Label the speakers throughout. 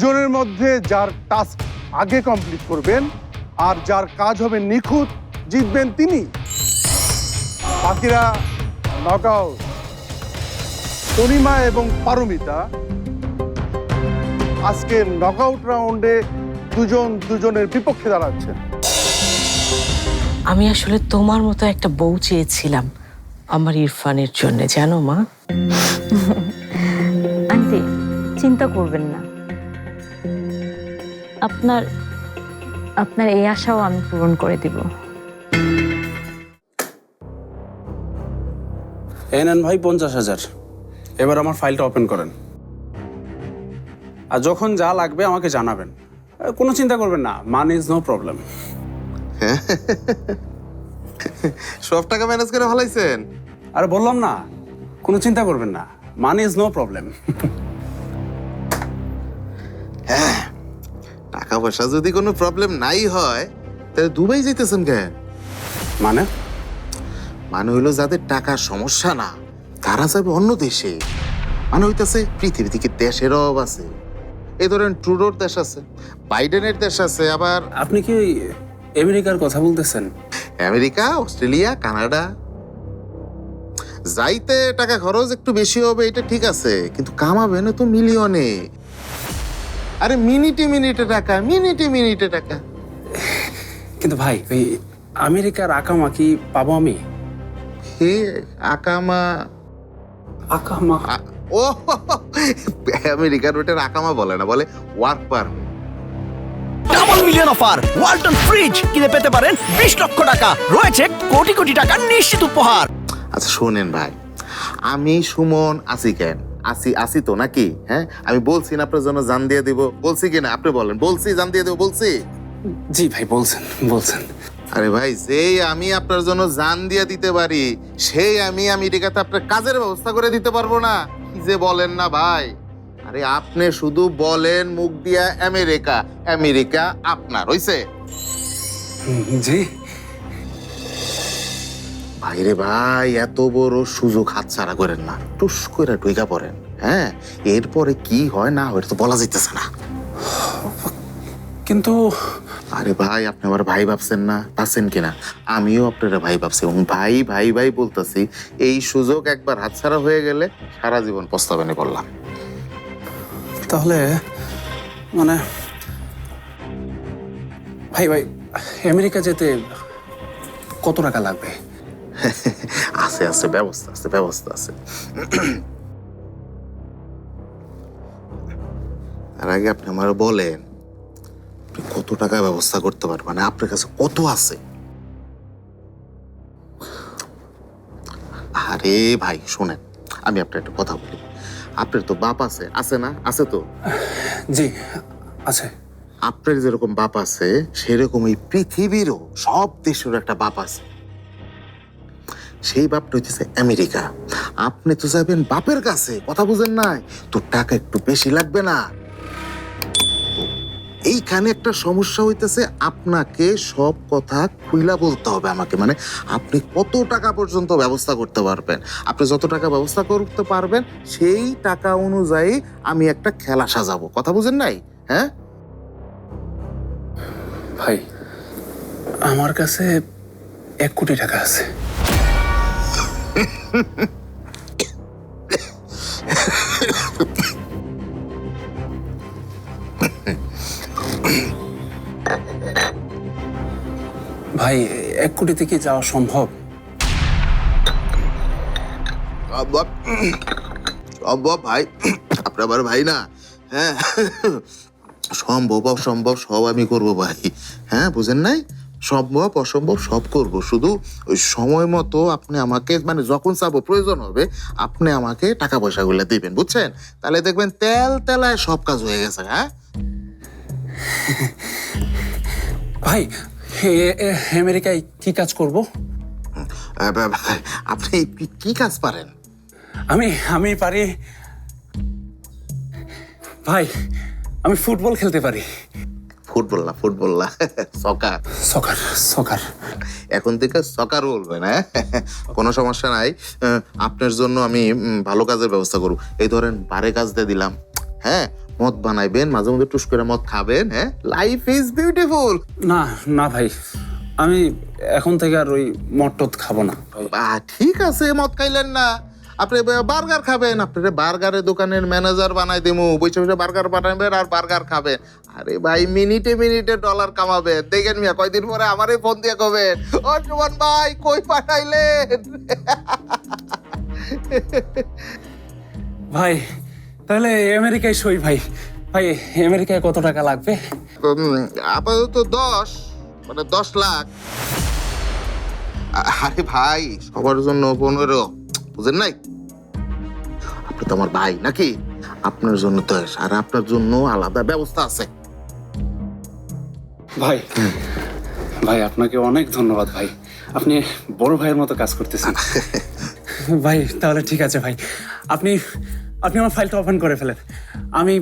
Speaker 1: দুজনের মধ্যে যার টাস্ক আগে কমপ্লিট করবেন আর যার কাজ হবে নিখুঁত জিতবেন তিনি। বাকিরা নকআউট তনিমা এবং পারমিতা আজকের নকআউট রাউন্ডে দুজন দুজনের বিপক্ষে দাঁড়াচ্ছেন।
Speaker 2: আমি আসলে তোমার মতো একটা বউ চেয়েছিলাম আমার ইরফানের জন্য জানো মা?
Speaker 3: আন্টি চিন্তা করবেন না। আপনার আপনার এই আশাও আমি পূরণ করে দিব।
Speaker 4: এই নেন ভাই পঞ্চাশ হাজার। এবার আমার ফাইলটা ওপেন করেন। আর যখন যা লাগবে আমাকে জানাবেন। কোনো চিন্তা করবেন না মানি ইজ নো প্রবলেম
Speaker 5: সব টাকা ম্যানেজ করে ভালাইছেন
Speaker 4: আর বললাম না কোনো চিন্তা করবেন না মানি ইজ নো প্রবলেম
Speaker 5: পয়সা যদি কোনো প্রবলেম নাই হয় তাহলে দুবাই যেতেছেন কেন?
Speaker 4: মানে?
Speaker 5: মানে হইল যাদের টাকার সমস্যা না তারা যাবে অন্য দেশে। মানে হইতেছে পৃথিবী থেকে দেশের অভাব আছে। এই ধরেন ট্রুডোর দেশ আছে বাইডেনের দেশ আছে আবার
Speaker 4: আপনি কি ওই আমেরিকার কথা বলতেছেন?
Speaker 5: America Australia Canada. যাইতে টাকা খরচ একটু বেশি হবে এটা ঠিক আছে কিন্তু কামাবেন তো মিলিয়নে। আরে মিনিটে মিনিটে টাকা মিনিটে মিনিটে টাকা।
Speaker 4: কিন্তু ভাই ওই আমেরিকার আকামা কি পাবো আমি?
Speaker 5: হে আকামা।
Speaker 4: আকামা?
Speaker 5: ও আমেরিকার ওটার আকামা বলে না বলে work permit.
Speaker 6: Double million offer Walton fridge কিনে পেতে পারেন বিশ লক্ষ টাকা রয়েছে কোটি কোটি টাকার নিশ্চিত উপহার।
Speaker 5: আচ্ছা শোনেন ভাই আমি সুমন আছি কেন? আসি আসি তো নাকি? হ্যাঁ? আমি বলছি না আপনার জন্য জান দিয়ে দিব। বলছি কি না আপনি বলেন। বলছি জান দিয়ে দেবো বলছি?
Speaker 4: জি ভাই বলছেন বলছেন।
Speaker 5: আরে ভাই যেই আমি আপনার জন্য জান দিয়ে দিতে পারি সেই আমি আমি আমেরিকাতে আপনার কাজের ব্যবস্থা করে দিতে পারব না। কি যে বলেন না ভাই। আরে আপনি শুধু বলেন মুখ দিয়া আমেরিকা আমেরিকা আপনার হইছে?
Speaker 4: জি।
Speaker 5: ভাইরে ভাই এত বড় সুযোগ হাতছাড়া করেন না। টুস করে ঢুইকা পড়েন হ্যাঁ? এরপরে কি হয় না হয় তো বলা যাইতেছে না।
Speaker 4: কিন্তু
Speaker 5: আরে ভাই আপনি আমার ভাই ভাবছেন না? ভাবছেন কিনা আমিও আপনারা ভাই ভাবছি এবং ভাই ভাই ভাই বলতেছি এই সুযোগ একবার হাতছাড়া হয়ে গেলে সারা জীবন প্রস্তাবনে পড়লাম।
Speaker 4: তাহলে মানে ভাই ভাই আমেরিকা যেতে কত টাকা লাগবে?
Speaker 5: আছে আছে ব্যবস্থা আছে ব্যবস্থা আছে। আর আগে আপনি আমার বলেন আপনি কত টাকা ব্যবস্থা করতে পারবেন? মানে আপনার কাছে কত আছে? আরে ভাই শোনেন আমি আপনার একটা কথা বলি। আপনার তো বাপ আছে আছে না? আছে তো?
Speaker 4: জি আছে।
Speaker 5: আপনার যেরকম বাপ আছে সেরকম এই পৃথিবীরও সব দেশের একটা বাপ আছে। সেই বাপটা হইতেছে আমেরিকা। আপনি তো যাবেন বাপের কাছে, কথা বুঝেন নাই? তো টাকা একটু বেশি লাগবে না। এইখানে একটা সমস্যা হইতেছে, আপনাকে সব কথা খুইলা বলতে হবে আমাকে মানে আপনি কত টাকা পর্যন্ত ব্যবস্থা করতে পারবেন? আপনি যত টাকা ব্যবস্থা করতে পারবেন, সেই টাকা অনুযায়ী আমি একটা খেলা সাজাবো, কথা বুঝেন নাই? হ্যাঁ?
Speaker 4: ভাই, আমার কাছে এক কোটি টাকা আছে। ভাই, এক কোটিতে কি যাওয়া সম্ভব?
Speaker 5: সম্ভব? সম্ভব ভাই? আপনার ভাই না? হ্যাঁ। সম্ভব, অসম্ভব, সব আমি করব ভাই। হ্যাঁ বুঝেন নাই? সম্ভব অসম্ভব সব করব। শুধু ওই সময় মতো আপনি আমাকে মানে যখন চাবো প্রয়োজন হবে আপনি আমাকে টাকা পয়সাগুলো দিবেন বুঝছেন? তাহলে দেখবেন তেল তেলায় সব কাজ হয়ে গেছে হ্যাঁ?
Speaker 4: ভাই আমেরিকায় কি কাজ করব?
Speaker 5: আপনি কি কাজ পারেন?
Speaker 4: আমি আমি পারি ভাই আমি ফুটবল খেলতে পারি।
Speaker 5: ফুটবল না ফুটবল না সকার
Speaker 4: সকার সকার
Speaker 5: এখন থেকে সকার বলবেন হ্যাঁ? কোনো সমস্যা নাই। আপনার জন্য আমি ভালো কাজের ব্যবস্থা করব। এই ধরেন বারে কাজ দিয়ে দিলাম হ্যাঁ? মদ বানাইবেন মাঝে মধ্যে টুস করে মদ খাবেন হ্যাঁ? লাইফ ইজ বিউটিফুল
Speaker 4: না না ভাই আমি এখন থেকে আর ওই মদ টদ খাব না।
Speaker 5: ঠিক আছে মদ খাইলেন না। আপনি বার্গার খাবেন আপনার বার্গারের দোকানের ম্যানেজার বানাই দেবো বসে বসে বার্গার বানাবেন আর বার্গার খাবেন। আরে ভাই মিনিটে মিনিটে ডলার কামাবে। দেখেন মিয়া কয়দিন পরে আমারই ফোন দিয়ে কবেন? ও সুমন ভাই কই পাঠাইলেন?
Speaker 4: ভাই তাহলে আমেরিকায় সই ভাই। ভাই আমেরিকায় কত টাকা লাগবে?
Speaker 5: আপাতত দশ মানে দশ লাখ। আরে ভাই সবার জন্য পনেরো। বুঝেন নাই? আপনি তো আমার ভাই নাকি? আপনার জন্য তো আর আপনার জন্য আলাদা ব্যবস্থা আছে।
Speaker 4: ভাই ভাই আপনাকে অনেক ধন্যবাদ ভাই। আপনি বড় ভাইয়ের মতো কাজ করতেছেন। ভাই তাহলে ঠিক আছে ভাই। আপনি আপনি আমার ফাইলটা ওপেন করে ফেলেন। আমি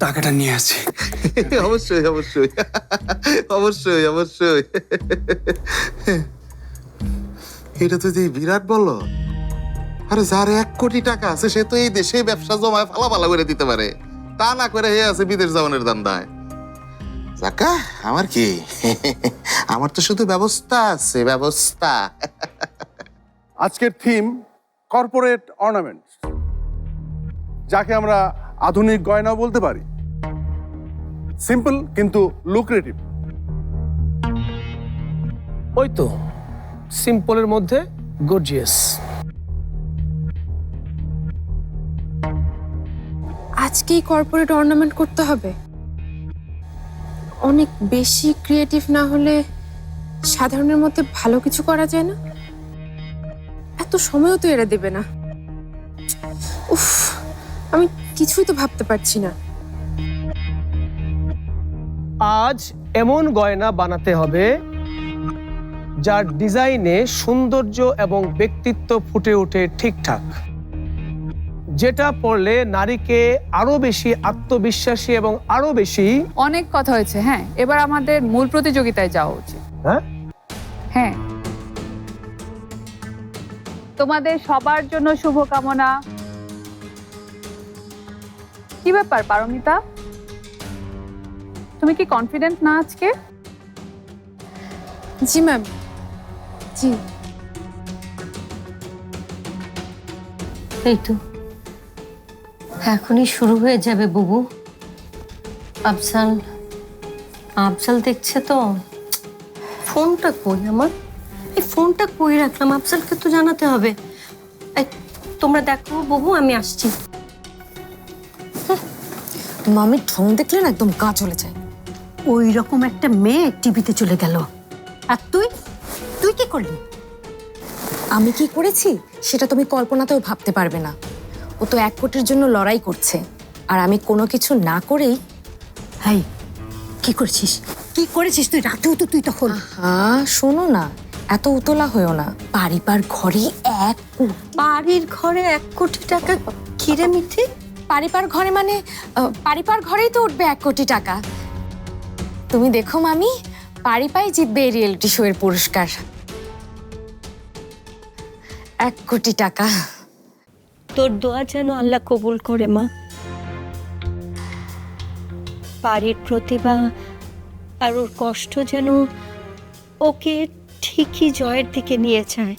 Speaker 4: টাকাটা নিয়ে আসছি।
Speaker 5: অবশ্যই অবশ্যই। অবশ্যই অবশ্যই। এটা তো যে বিরাট বলল আরে যার এক কোটি টাকা আছে সে তো এই দেশে ব্যবসা জমায় ফালা ফালা করে দিতে পারে। তা না করে হে আছে বিদেশ যাওয়ানের দান্দায় জাকা আমার কি? আমার তো শুধু ব্যবস্থা আছে ব্যবস্থা।
Speaker 1: আজকের থিম কর্পোরেট অর্নামেন্ট যাকে আমরা আধুনিক গয়নাও বলতে পারি। সিম্পল কিন্তু লুক্রেটিভ
Speaker 7: ওই তো সিম্পলের মধ্যে গর্জিয়াস
Speaker 8: আজকেই কর্পোরেট অর্নামেন্ট করতে হবে? অনেক বেশি ক্রিয়েটিভ না হলে সাধারণের মধ্যে ভালো কিছু করা যায় না? এত সময়ও তো এরা দেবে না। উফ, আমি কিছুই তো ভাবতে পারছি না।
Speaker 7: আজ এমন গয়না বানাতে হবে যার ডিজাইনে সৌন্দর্য এবং ব্যক্তিত্ব ফুটে ওঠে ঠিকঠাক। যেটা পড়লে নারীকে আরও বেশি আত্মবিশ্বাসী এবং আরও বেশি
Speaker 9: অনেক কথা হয়েছে হ্যাঁ। এবার আমাদের মূল প্রতিযোগিতায় যাওয়া উচিত।
Speaker 7: হ্যাঁ?
Speaker 9: হ্যাঁ। তোমাদের সবার জন্য শুভকামনা। কি ব্যাপার পারমিতা? তুমি কি কনফিডেন্ট না আজকে?
Speaker 8: জি ম্যাম জি।
Speaker 10: এই তো। এখনই শুরু হয়ে যাবে বুবু। আফজাল আফজাল দেখছে তো। ফোনটা কই আমার? এই ফোনটা কই রাখলাম? আফজালকে তো জানাতে হবে। তোমরা দেখো বহু আমি আসছি।
Speaker 3: মামির ঢং দেখলে না একদম গা চলে যায়।
Speaker 10: ওই রকম একটা মেয়ে টিভিতে চলে গেল। আর তুই? তুই কি করলি?
Speaker 3: আমি কি করেছি? সেটা তুমি কল্পনাতেও ভাবতে পারবে না। ও তো এক কোটির জন্য লড়াই করছে। আর আমি কোনো কিছু না করেই
Speaker 10: হাই কি করছিস? কি করেছিস তুই? রাতেও তো তুই তখন।
Speaker 3: হ্যাঁ শোনো না এত উতলা হয়েও না। পারিবার ঘরে এক
Speaker 10: বাড়ির ঘরে এক কোটি টাকা? খিরে মিঠে?
Speaker 3: পারিবার ঘরে মানে আহ, পারিবার ঘরেই তো উঠবে এক কোটি টাকা। তুমি দেখো মামি পারিপাই জিতবে এই রিয়েলিটি শো এর পুরস্কার। এক কোটি টাকা।
Speaker 10: তোর দোয়া যেন আল্লাহ কবুল করে, মা। বাড়ির প্রতিভা আর ওর কষ্ট যেন ওকে ঠিকই জয়ের দিকে নিয়ে যায়।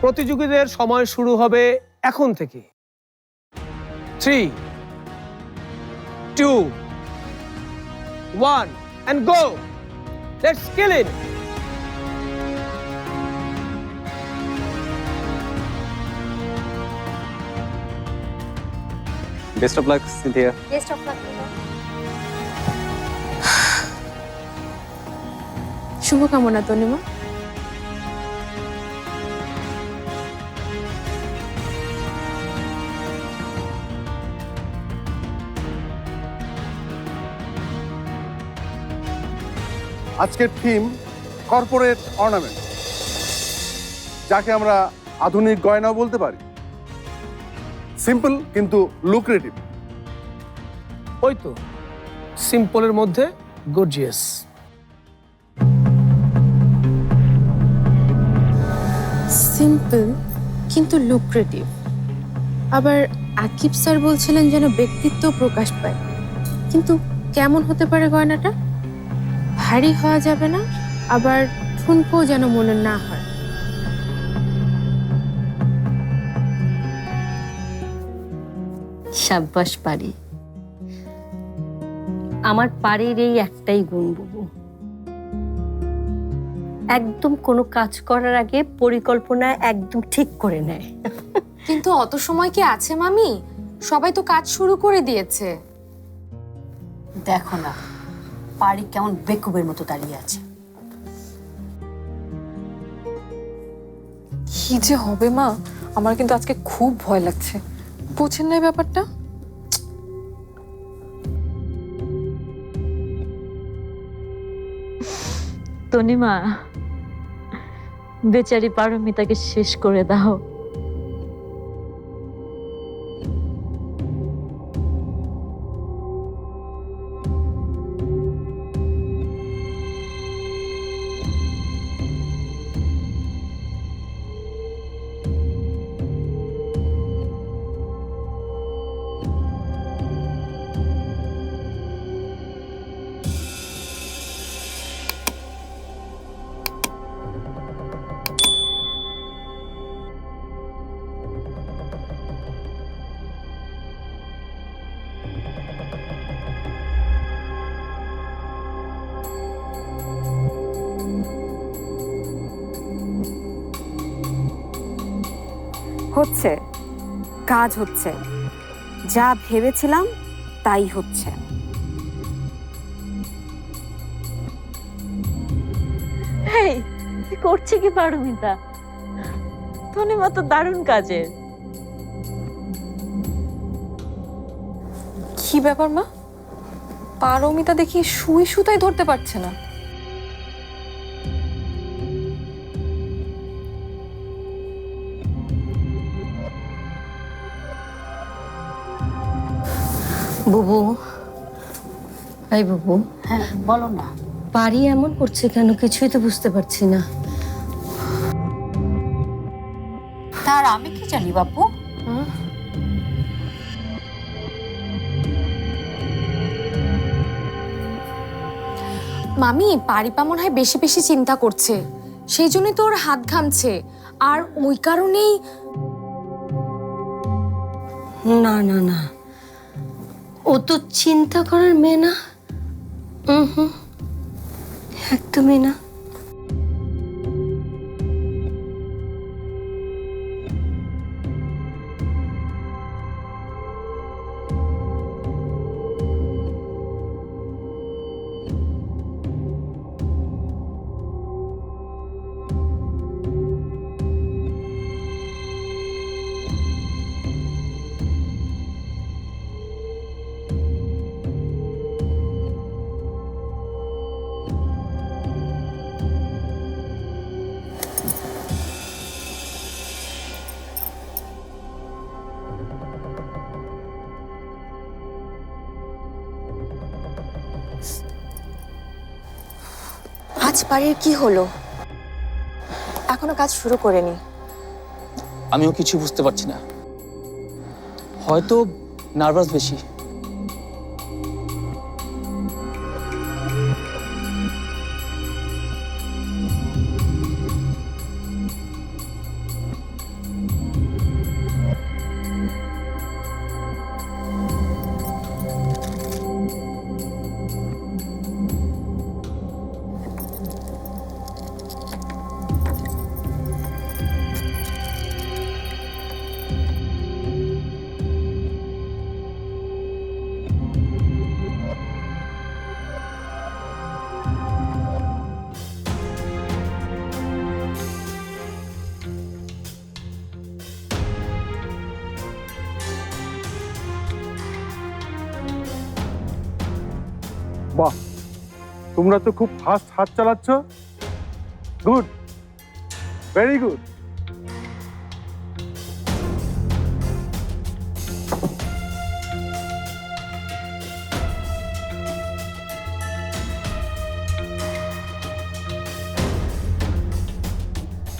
Speaker 7: প্রতিযোগীদের সময় শুরু হবে এখন থেকে। Three two one and go let's kill it
Speaker 11: best of luck Cynthia
Speaker 8: শুভকামনা তনিমা
Speaker 1: আজকের থিম কর্পোরেট অর্নামেন্ট যাকে আমরা আধুনিক গয়নাও বলতে পারি। সিম্পল কিন্তু লুক্রেটিভ
Speaker 7: ওই তো সিম্পলের মধ্যে গর্জিয়াস
Speaker 8: সিম্পল কিন্তু লুক্রেটিভ আবার আকিব স্যার বলছিলেন যেন ব্যক্তিত্ব প্রকাশ পায়। কিন্তু কেমন হতে পারে গয়নাটা? ভারী হওয়া যাবে না আবার ঠুনকো যেন মনে না হয়।
Speaker 10: সাব্বাস পারি। আমার পাড়ির এই একটাই গুণ বুবু। একদম কোনো কাজ করার আগে পরিকল্পনা একদম ঠিক করে নেয়।
Speaker 3: কিন্তু অত সময় কি আছে মামি? সবাই তো কাজ শুরু করে দিয়েছে।
Speaker 11: দেখো না পারি কেমন বেকুবের মতো দাঁড়িয়ে আছে।
Speaker 9: কি যে হবে মা? আমার কিন্তু আজকে খুব ভয় লাগছে। বুঝছেন না এই ব্যাপারটা?
Speaker 12: তনিমা বেচারি পারমিতাকে শেষ করে দাও।
Speaker 11: হচ্ছে কাজ হচ্ছে। যা ভেবেছিলাম তাই হচ্ছে।
Speaker 12: এই করছে কি পারমিতা? তনিমা তো দারুণ কাজের।
Speaker 9: কি ব্যাপার মা? পারমিতা দেখি সুই সুতাই ধরতে পারছে না।
Speaker 10: বুবু। এই বুবু।
Speaker 11: হ্যাঁ বলো না।
Speaker 10: পারি এমন করছে কেন কিছুই তো বুঝতে পারছি না।
Speaker 11: তার আমি কি জানি বাপু?
Speaker 3: মামি পারিপা মনে হয় বেশি বেশি চিন্তা করছে। সেই জন্যই তো ওর হাত ঘামছে। আর ওই কারণেই
Speaker 10: না না না। ও তো চিন্তা করার মেয়ে না? হুম হুম। একদমই না।
Speaker 3: আজ পারির কি হলো? এখনও কাজ শুরু করেনি।
Speaker 13: আমিও কিছু বুঝতে পারছি না। হয়তো নার্ভাস বেশি।
Speaker 1: তোমরা তো খুব ফাস্ট হাত চালাচ্ছ। গুড ভেরি গুড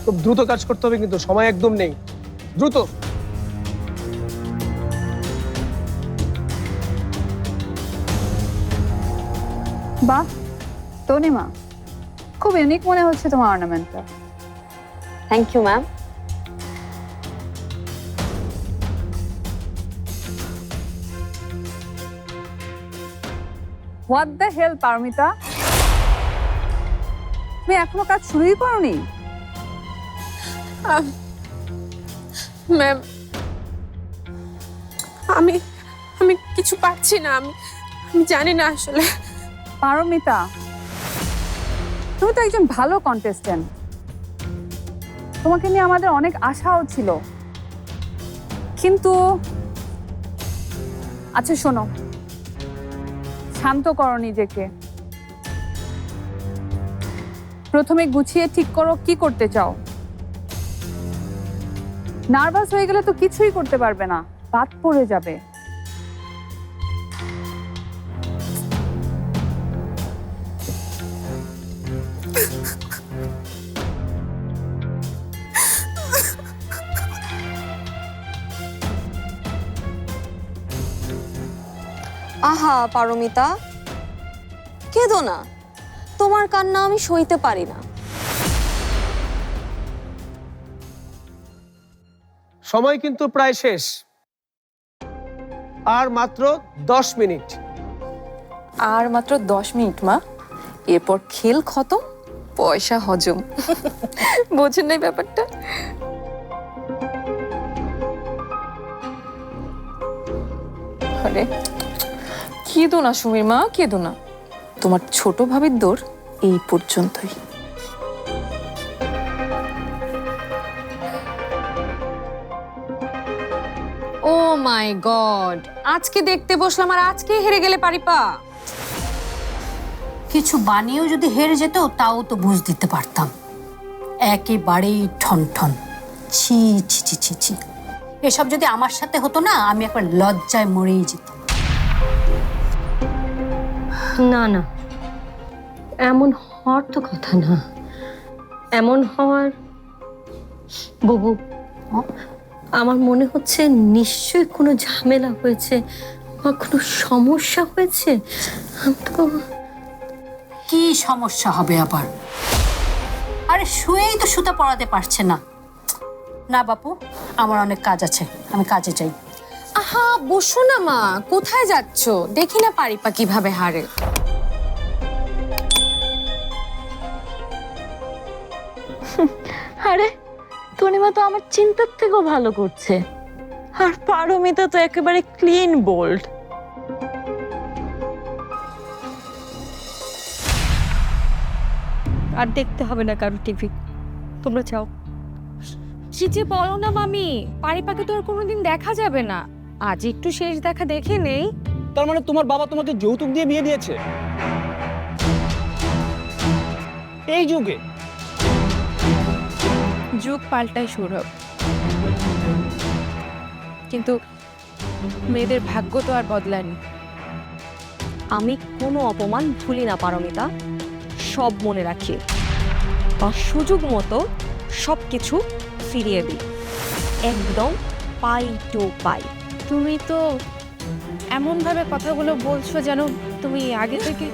Speaker 7: খুব দ্রুত কাজ করতে হবে কিন্তু সময় একদম নেই। দ্রুত।
Speaker 9: বাহ তনিমা খুব ইউনিক মনে হচ্ছে তোমার অর্নামেন্টটা
Speaker 3: thank you ma'am
Speaker 9: what the hell Paromita তুমি এখনও কাজ শুরুই করনি?
Speaker 8: ম্যাম আমি আমি কিছু পাচ্ছি না আমি আমি জানি না আসলে।
Speaker 9: পারমিতা তুমি তো একজন ভালো কন্টেস্ট্যান্ট তোমাকে নিয়ে আমাদের অনেক আশাও ছিল। কিন্তু আচ্ছা শোনো। শান্ত করো নিজেকে। প্রথমে গুছিয়ে ঠিক করো কি করতে চাও। নার্ভাস হয়ে গেলে তো কিছুই করতে পারবে না। বাদ পড়ে যাবে।
Speaker 3: আহা পারমিতা। কেঁদো না। তোমার কান্না আমি সইতে পারি না।
Speaker 7: সময় কিন্তু প্রায় শেষ। আর মাত্র দশ মিনিট।
Speaker 9: আর মাত্র দশ মিনিট মা। এরপর খেল খতম পয়সা হজম। বোঝেন নাই ব্যাপারটা? আরে কেঁদো না সুমির মা, কেঁদো না। তোমার ছোট ভাবির দৌড় এই পর্যন্তই।
Speaker 3: ও মাই গড, আজকে দেখতে বসলাম আর আজকে হেরে গেলে পারিপা
Speaker 11: কিছু বানিয়েও যদি হেরে যেত, তাও তো বুঝ দিতে পারতাম। একেবারেই ঠন ঠন। ছি ছি ছি ছি। এসব যদি আমার সাথে হতো না, আমি একবার লজ্জায় মরেই যেতাম।
Speaker 10: না না। এমন হওয়ার তো কথা না। এমন হওয়ার বুবু আমার মনে হচ্ছে নিশ্চয়ই কোনো ঝামেলা হয়েছে বা কোনো সমস্যা হয়েছে। আমি তো
Speaker 11: কি সমস্যা হবে আবার? আরে শুয়েই তো সুতা পড়াতে পারছে না। না বাপু আমার অনেক কাজ আছে আমি কাজে যাই।
Speaker 3: আহা বসো না মা কোথায় যাচ্ছ? দেখি না পারিপা কীভাবে হারে।
Speaker 12: আরে তনিমা তো আমার চিন্তার থেকেও ভালো করছে। আর পারমিতা তো একেবারে ক্লিন বোল্ড
Speaker 10: আর দেখতে হবে না কারও টিভি। তোমরা চাও
Speaker 3: কি যে বলো না মামি পারিপাকে তো আর কোনোদিন দেখা যাবে না। আজ একটু শেষ দেখা দেখে নেই।
Speaker 13: তার মানে তোমার বাবা তোমাকে যৌতুক দিয়ে বিয়ে দিয়েছে? এই যুগে
Speaker 8: যুগ পাল্টায় সৌরভ কিন্তু মেয়েদের ভাগ্য তো আর বদলায়নি।
Speaker 14: আমি কোনো অপমান ভুলি না পারমিতা। সব মনে রাখি। বা সুযোগ মতো সব কিছু ফিরিয়ে দিই। একদম পাই টু পাই।
Speaker 8: তুমি তো এমনভাবে কথাগুলো বলছো যেন তুমি আগে থেকে